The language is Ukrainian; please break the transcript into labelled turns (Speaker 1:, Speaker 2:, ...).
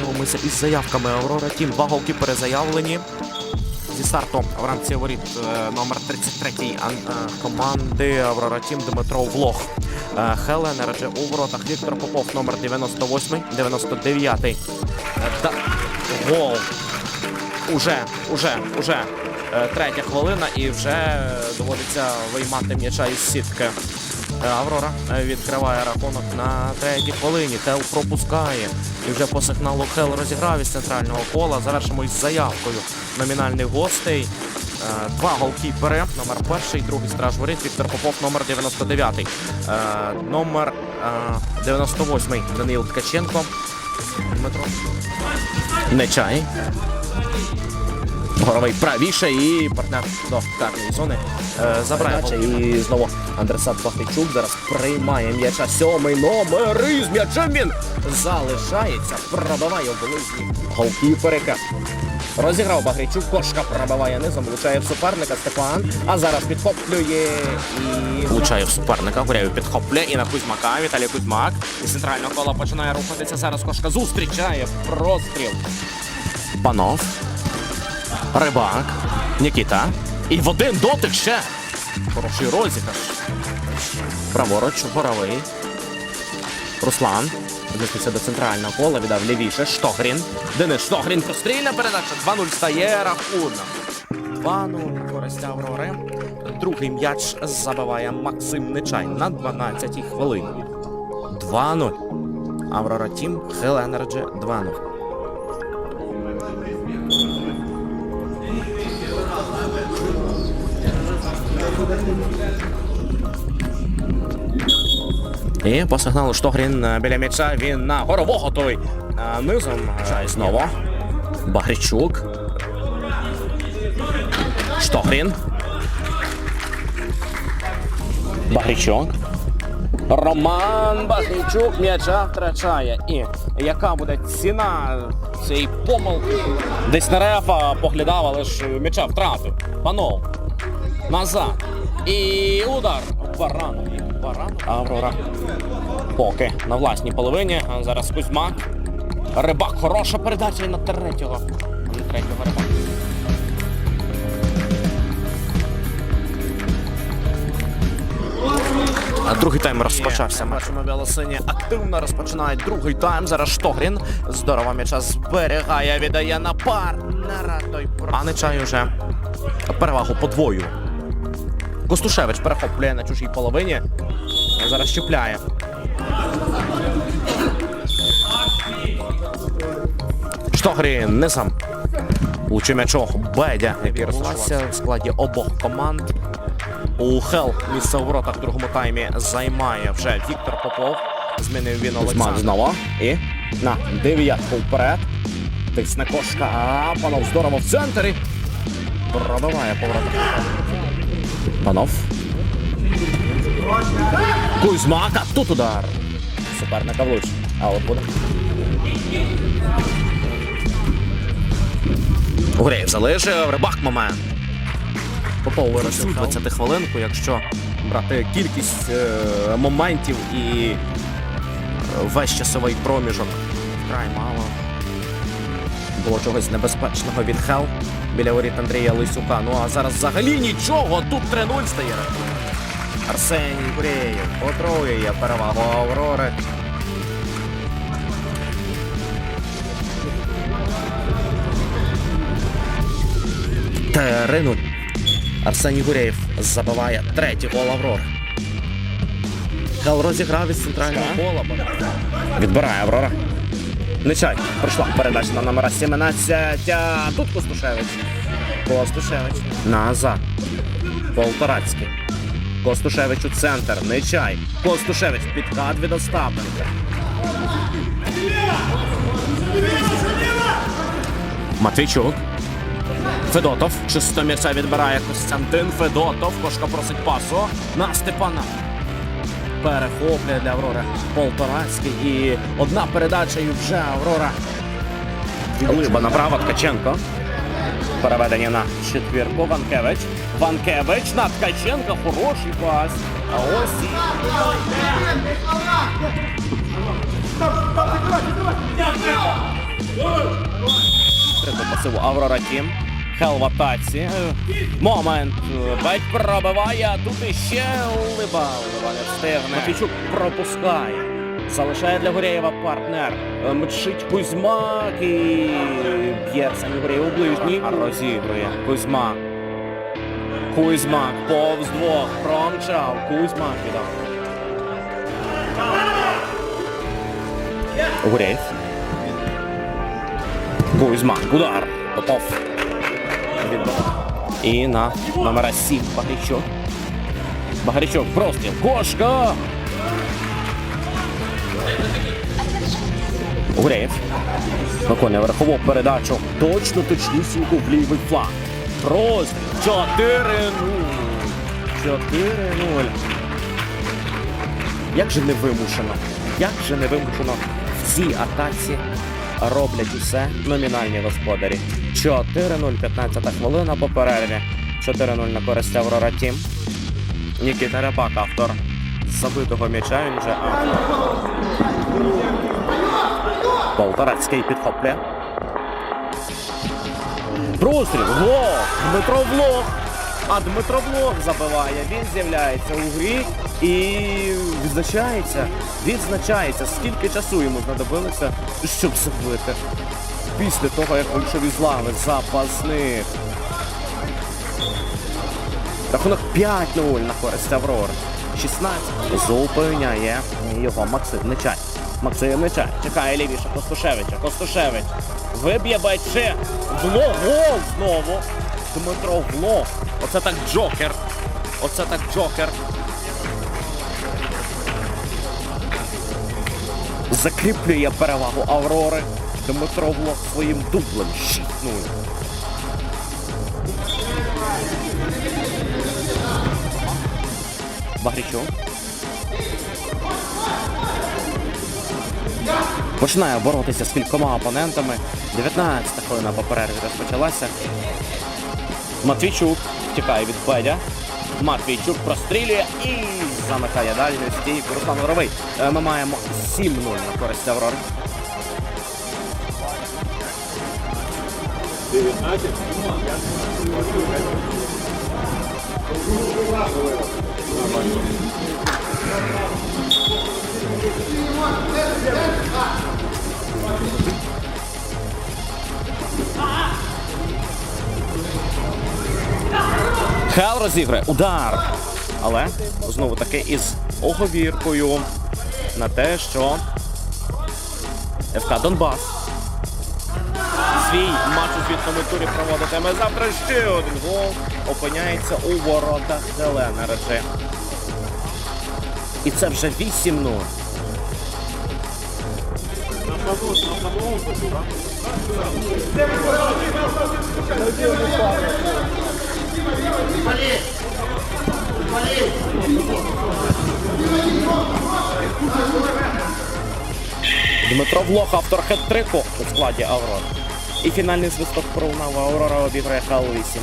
Speaker 1: розпочалися із заявками Аврора Тім. Два голкіпери заявлені. Зі старту в рамці воріт е, номер 33 е, команди Аврора Тім Дмитро Влох. Е, Хелен Ердже у воротах Віктор Попов номер 98, 99. Е, та- Гол. Уже, уже, уже. Третя хвилина і вже доводиться виймати м'яча із сітки. Е, Аврора е, відкриває рахунок на третій хвилині. Хел пропускає. І вже по сигналу Хел розіграв із центрального кола. Завершимо із заявкою номінальних гостей. Е, Два голкіпери. Номер перший, другий страж воріт. Віктор Попов, номер 99. Е, Номер е, 98 Даниїл Ткаченко. Дмитро. Нечай. Горовий правіше і партнер до карної зони е, забирає. І знову Андресат Бахтичук зараз приймає м'яча. Сьомий номер і з м'ячем він залишається, пробиває в ближній голкіперика. Розіграв Багричук, кошка пробиває низом, влучає в суперника Степан, а зараз підхоплює і влучає в суперника. Гуряєв підхоплює і на Кузьмака. Віталій Кузьмак із центрального кола починає рухатися. Зараз кошка зустрічає простріл. Панов. Рибак, Нікіта. І в один дотик ще. Хороший розіграш. Праворуч, горовий. Руслан. Виступився до центрального кола, віддав лівіше. Штогрін. Денис Штогрін прострільна передача. 2-0 стає рахунок. 2-0 користь Аврори. Другий м'яч забиває Максим Нечай на 12-й хвилині. 2-0. Аврора Тім, Хел Енерджі 2-0. І по сигналу Штогрін біля м'яча він на горового той е, низом. Е, І знову. Багричук. Штогрін. Багричук. Роман Багричук м'яча втрачає. І яка буде ціна цієї помилки? Десь на рефа поглядав, але ж м'яча втратив. Панов. Назад. І удар. Баранов. Баранов. Аврора. Поки на власній половині. А Зараз Кузьмак. Рибак. Хороша передача на третього. На третього рибак. А Другий тайм розпочався. Бачимо білосині активно розпочинають другий тайм. Зараз Штогрін. Здорово м'яча зберігає, віддає на про- А Нечай уже перевагу подвоює. Костушевич перехоплює на чужій половині. Зараз щепляє. Штогрін не сам. Лучше м'ячок Бедя, який розвивався в складі обох команд. У Хел місце у воротах в другому таймі займає вже Віктор Попов. Змінив він Олександр. знову. І на дев'ятку вперед. Тисне кошка. А панов здорово в центрі. Пробиває поворот. Панов. Кузьмака. Тут удар. Суперника влуч. А от буде. Гуреєв залишив. Рибак момент. Попов виросив 20 хвилинку, якщо брати кількість е, моментів і е, весь часовий проміжок вкрай мало. Було чогось небезпечного від Хел біля воріт Андрія Лисюка. Ну а зараз взагалі нічого. Тут 3-0 стає. Арсеній Гуреєв потроює перевагу Аврори. Терину. Арсеній Гуреєв забиває третій гол Аврори. Хел розіграв із центрального кола. Відбирає Аврора. Нечай. Пройшла передача на номера 17. А тут Костушевич. Костушевич. Назад. Полторацький. Костушевич у центр. Нечай. Костушевич. Підкат від Остапенка. Матвійчук. Федотов. Чисто м'яча відбирає Костянтин Федотов. Кошка просить пасу на Степана. Перехоплює для Аврори Полторацький. І одна передача і вже Аврора. Глиба направо Ткаченко. Переведення на четвірку. Ванкевич. Ванкевич на Ткаченка. Хороший пас. А ось і Треба пасиву Аврора Тім. Хел в атаці. Момент. Бать пробиває, а тут іще Либа. Либа не встигне. Матвійчук пропускає. Залишає для Горєєва партнер. Мчить Кузьмак і б'є самі Горєєв у ближній. Розігрує Кузьмак. Кузьмак повз двох промчав. Кузьмак віддав. Гурєєв. Кузьмак. Удар. Попов. Відбив. І на номера 7 Багрічок. Багрічок простріл. Кошка. Гурєєв. Виконує верхову передачу. Точно точнісінько в лівий фланг. Простріл. 4-0. 4-0. Як же невимушено, як же невимушено в цій атаці роблять усе номінальні господарі. 4-0, 15 хвилина по перерві. 4-0 на користь Аврора Тім. Нікіта Рябак, автор забитого м'яча, він же автор. Полторацький підхоплює. Простріл, Влог, Дмитро Влог. А Дмитро Влог забиває. Він з'являється у грі і відзначається. Відзначається, скільки часу йому знадобилося, щоб забити. Після того, як вийшов із лави запасних. Рахунок 5-0 на користь Аврори. 16 зупиняє його Максим Нечай. Максим Нечай чекає лівіше Костушевича. Костушевич виб'є байче. Влог гол знову. Дмитро Влог. Оце так Джокер. Оце так Джокер. Закріплює перевагу Аврори. Дмитро Влог своїм дублем 6-0. Багрічов. Починає боротися з кількома опонентами. 19 хвилина по перерві розпочалася. Матвійчук втікає від Бедя. Матвійчук прострілює і замикає дальню стійку. Руслан Горовий. Е, Ми маємо 7-0 на користь Аврори. 19 Хел розіграє. Удар. Але знову таки із оговіркою на те, що ФК Донбас свій матч у звітному турі проводитиме завтра ще один гол опиняється у воротах Зелена речі. І це вже 8-0. Дмитро Влох, автор хет-трику у складі Аврора. І фінальний свисток пролунав Аврора обіграє Хал 8